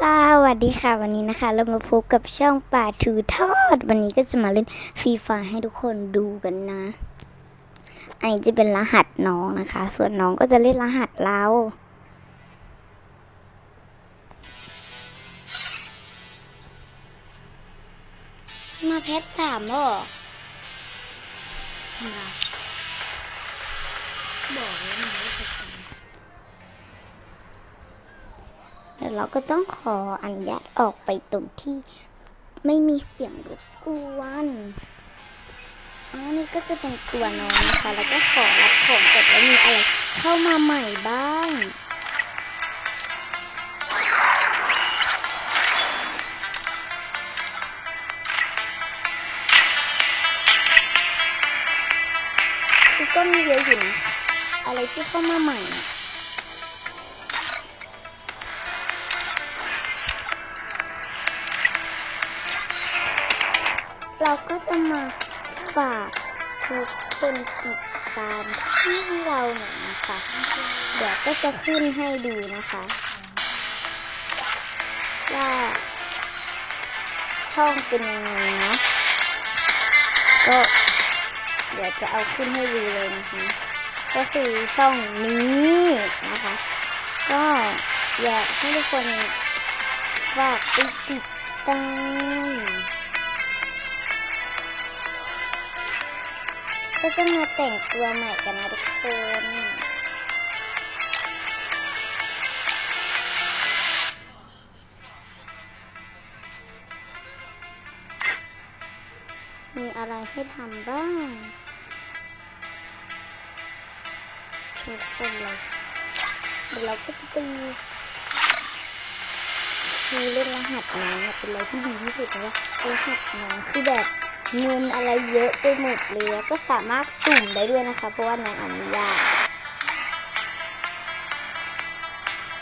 สวัสดีค่ะวันนี้นะคะ เรามาพบกับช่องป่าถือทอด วันนี้ก็จะมาเล่นฟรีไฟให้ทุกคนดูกันนะอันนี้จะเป็นรหัสน้องนะคะ ส่วนน้องก็จะเล่นรหัสเรามาเพชรสามหรอทำไมบอกแล้วมันไม่เพชรสาม เราก็ต้องขออนุญาตออกไปตรงที่ไม่มีเสียงรบกวนอ๋อนี่ก็จะเป็นตัวน้องนะคะ แล้วก็ขอรับของก่อนว่ามีอะไรเข้ามาใหม่บ้างคือก็มีเยอะอยู่นะอะไรที่เข้ามาใหม่ เราก็จะมาฝากทุกคนติดตามที่เราหน่อยนะคะ เดี๋ยวก็จะขึ้นให้ดูนะคะ ว่าช่องเป็นยังไงนะก็เดี๋ยวจะเอาขึ้นให้ดูเลยนะคะก็คือช่องนี้นะคะ ก็อยากให้ทุกคนฝากไปติดตาม ก็จะมาแต่งตัวใหม่กันนะทุกคนมีอะไรให้ทำบ้างทุกคนเลยเดี๋ยวเราก็จะไปคือเล่นรหัสน้องอะเป็นอะไรที่ดีที่สุดเพราะว่ารหัสน้องคือแบบ เงินอะไรเยอะไปหมดเลยก็สามารถสุ่มได้ด้วยนะคะ เพราะว่าน้องอนุญาต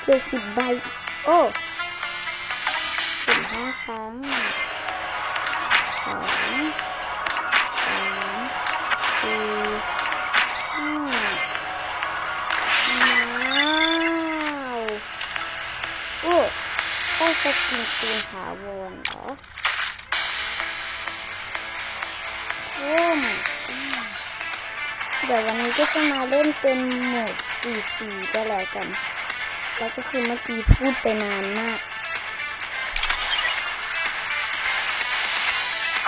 เจ็ดสิบใบ โอ้สุ่มห้าครั้งสองสามสี่ห้าว้าวโอ้ได้สกินปืนถาวรเหรอ โอ้ my god เดี๋ยววันนี้ก็จะมาเล่นเป็นโหมด4-4ก็แล้วกัน แล้วก็คือเมื่อกี้พูดไปนานมาก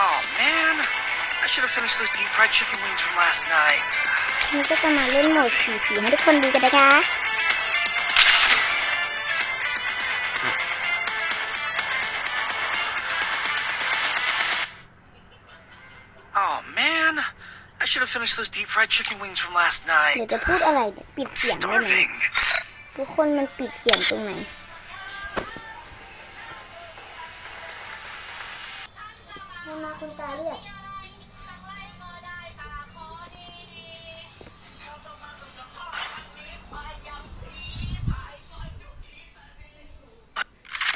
Oh man, I should have finished those deep fried chicken wings from last night. นี่ก็จะมาเล่นโหมด4-4ให้ทุกคนดูกันนะคะ I should have finished those deep fried chicken wings from last เดี๋ยว night. จะพูดอะไรเนี่ยปิดเสียงได้ไหม Starving. ทุกคนมันปิดเสียงตรงไหน มามาคุณตาเรียก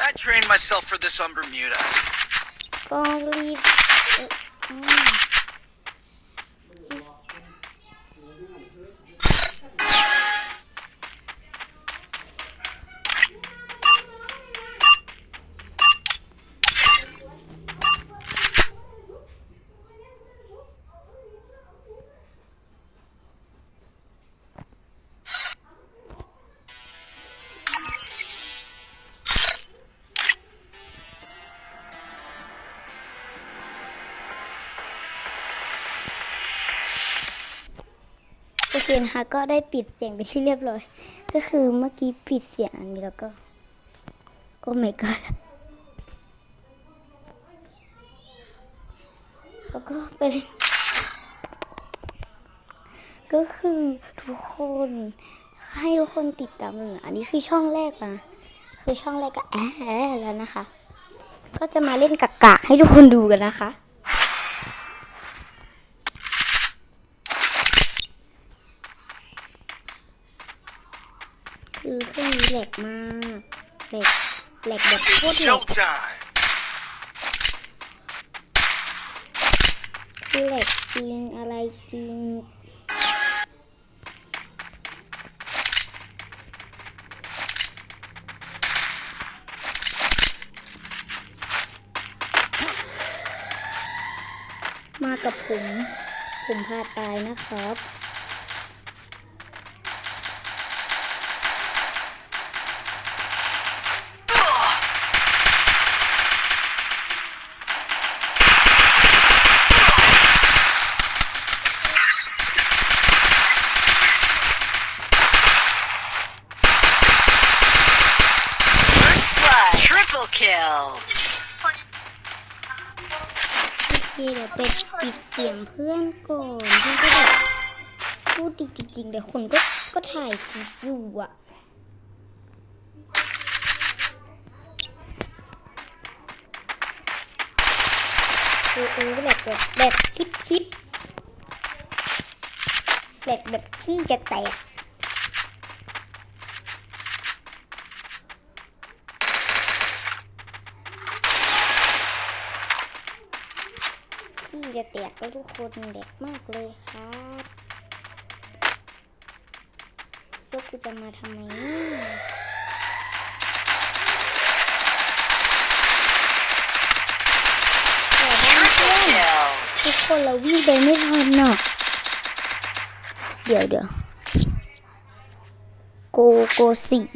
I trained myself for this on Bermuda. ก็รีบเอ่ออืม เคนะคะก็ได้ปิดเสียงไปที่เรียบร้อย ก็คือเมื่อกี้ปิดเสียงอันนี้แล้วก็ โอ้ my god แล้วก็ไปเล่นก็คือทุกคนให้ทุกคนติดตามเลยอันนี้คือช่องแรกนะคือช่องแรกก็แอะแล้วนะคะ ก็จะมาเล่นกากๆให้ทุกคนดูกันนะคะ คือเครื่องนี้เหล็กมากเหล็กเหล็กแบบโคตรเหล็กคือเหล็กจริงอะไรจริงมากับผม ผมพาตายนะครับ kill. โอเคเดี๋ยวไปปิดเสียงเพื่อนก่อนเพื่อนก็แบบพูดดีจริงๆแต่คนก็ก็ถ่ายคลิปอยู่อะเออเออแบบแบบแบบชิปชิปแบบแบบขี้จะแตก จะแตกแล้วทุกคนเด็กมากเลยครับแล้วกูจะมาทำไมเนี่ยแต่บ้านเพื่อน Kill. ทุกคนเราวิ่งไปไม่ทันน่ะเดี๋ยวเดี๋ยวโกโกสี่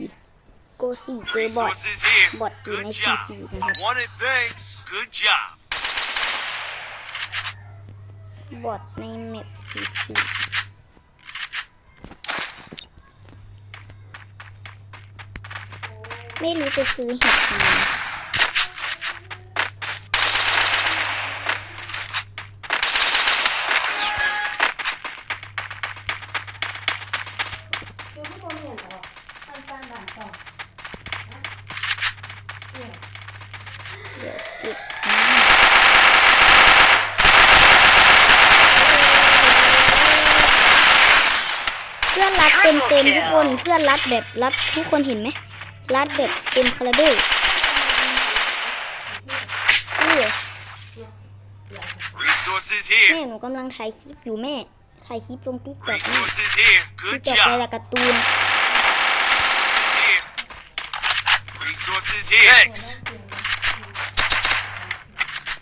โกสี่เจอบอท Resources here. Bot Good in job. SCP นะครับ บอทในแมปสีสีไม่รู้จะซื้อเห็ดทำไม อนรัดเต็มเต็มๆทุกคนเพื่อนรัดแบบรัดทุกคนเห็นไหมรัดแบบเต็มคาราเบลนี่ Resources แม่ here. หนูกำลังถ่ายคลิปอยู่แม่ถ่ายคลิปลงติ๊กต็อกแม่ Resources here. ติ๊ก Good ต็อกอะไร job. ล่ะการ์ตูน Here. Resources here. Thanks.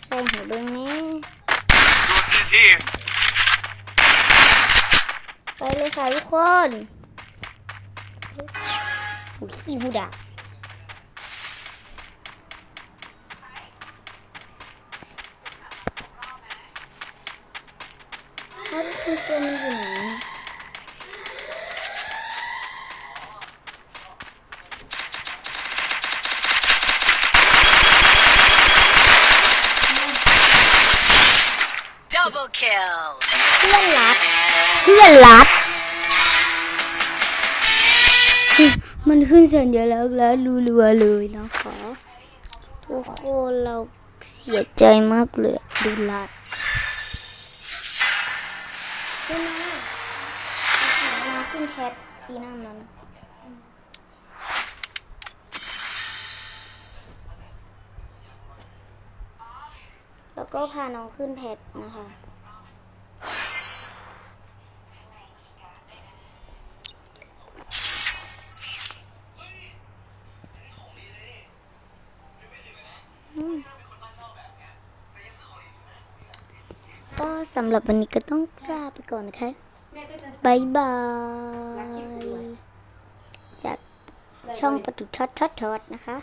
ใส่หูเบิ้งแน่ Resources here. ไปเลยค่ะทุกคนหูขี้หูดักถ้าทุกคนตัวมันอยู่ไหน Double kill. เพื่อนรัก เพื่อนรักมันขึ้นสัญลักษณ์แล้วรัวๆเลยนะคะ ทุกคนเราเสียใจมากเลยดูลัดขึ้นมามาขึ้นแคสตีน้ำแล้วนะแล้วก็พาน้องขึ้นแพทนะคะ ก็สำ หรับวันนี้ก็ต้องลาไปก่อนนะคะบายบาย จากช่องประตูทอดทอดทอดนะคะ